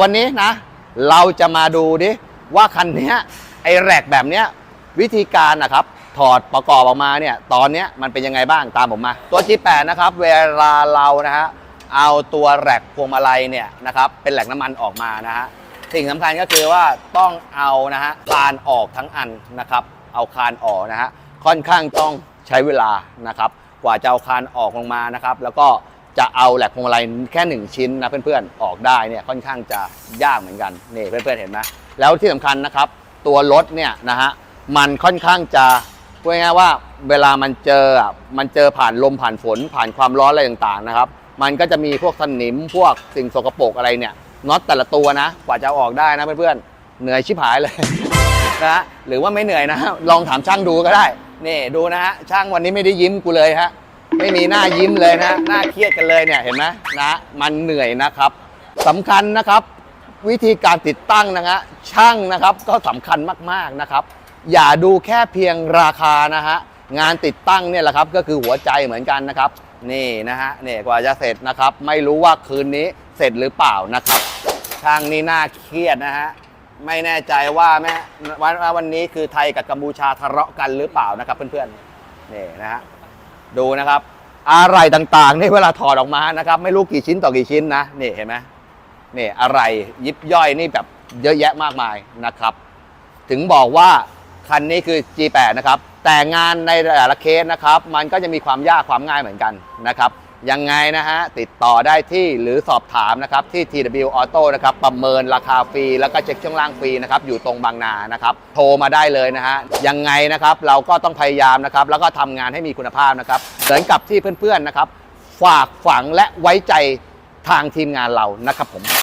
วันนี้นะ เราจะมาดูดิว่าคันนี้ไอ้แรกแบบเนี้ยวิธีการนะครับ ถอดประกอบออกมาเนี่ย ตอนเนี้ยมันเป็นยังไงบ้างตามผมมา ตัว G8 นะครับ เวลาเรานะฮะเอาตัวแรกพวงมาลัยเนี่ยนะครับ เป็นแหลกน้ำมันออกมานะฮะสิ่งสำคัญก็คือว่าต้องเอานะฮะคานออกทั้งอันนะครับ เอาคานออกนะฮะค่อนข้างต้องใช้เวลานะครับ กว่าจะเอาคานออกลงมานะครับ แล้วก็ จะเอาแหลกพวงมาลัยแค่หนึ่งชิ้นนะเพื่อนๆออกได้เนี่ยค่อนข้างจะยากเหมือนกันนี่เพื่อนๆเห็นไหมแล้วที่สำคัญนะครับ ตัวรถเนี่ยนะฮะมันค่อนข้างจะพูดง่ายๆว่าเวลามันเจออะมันเจอผ่านลมผ่านฝนผ่านความร้อนอะไรต่างๆนะครับ มันก็จะมีพวกสนิมพวกสิ่งสกปรกอะไรเนี่ยน็อตแต่ละตัวนะ กว่าจะออกได้นะเพื่อนๆเหนื่อยชิบหายเลยนะฮะหรือว่าไม่เหนื่อยนะฮะลองถามช่างดูก็ได้นี่ดูนะฮะช่างวันนี้ไม่ได้ยิ้มกูเลยฮะ ไม่มีหน้ายิ้มเลยนะหน้าเครียดกันเลยเนี่ยเห็นไหมนะมันเหนื่อยนะครับสำคัญนะครับวิธีการติดตั้งนะฮะช่างนะครับก็สำคัญมากๆนะครับ อย่าดูแค่เพียงราคานะฮะงานติดตั้งเนี่ยแหละครับก็คือหัวใจเหมือนกันนะครับนี่นะฮะนี่กว่าจะเสร็จนะครับ ไม่รู้ว่าคืนนี้เสร็จหรือเปล่านะครับ ช่างนี่น่าเครียดนะฮะไม่แน่ใจว่าแม่วันว่าวันนี้คือไทยกับกัมพูชาทะเลาะกันหรือเปล่านะครับเพื่อนๆนี่นะฮะ ดูนะครับอะไรต่างๆนี่เวลาถอดออกมานะครับ ไม่รู้กี่ชิ้นต่อกี่ชิ้นนะนี่เห็นไหมนี่อะไรยิบย่อยนี่แบบเยอะแยะมากมายนะครับ ถึงบอกว่าคันนี้คือ G8 นะครับ แต่งานในแต่ละเคสนะครับ มันก็จะมีความยากความง่ายเหมือนกันนะครับ ยังไงนะฮะติดต่อได้ที่หรือสอบถามนะครับที่ TW Auto นะครับประเมินราคาฟรีแล้วก็เช็คช่วงล่างฟรีนะครับอยู่ตรงบางนานะครับโทรมาได้เลยนะฮะยังไงนะครับเราก็ต้องพยายามนะครับแล้วก็ทำงานให้มีคุณภาพนะครับเหมือนกับที่เพื่อนๆนะครับฝากฝังและไว้ใจทางทีมงานเรานะครับผม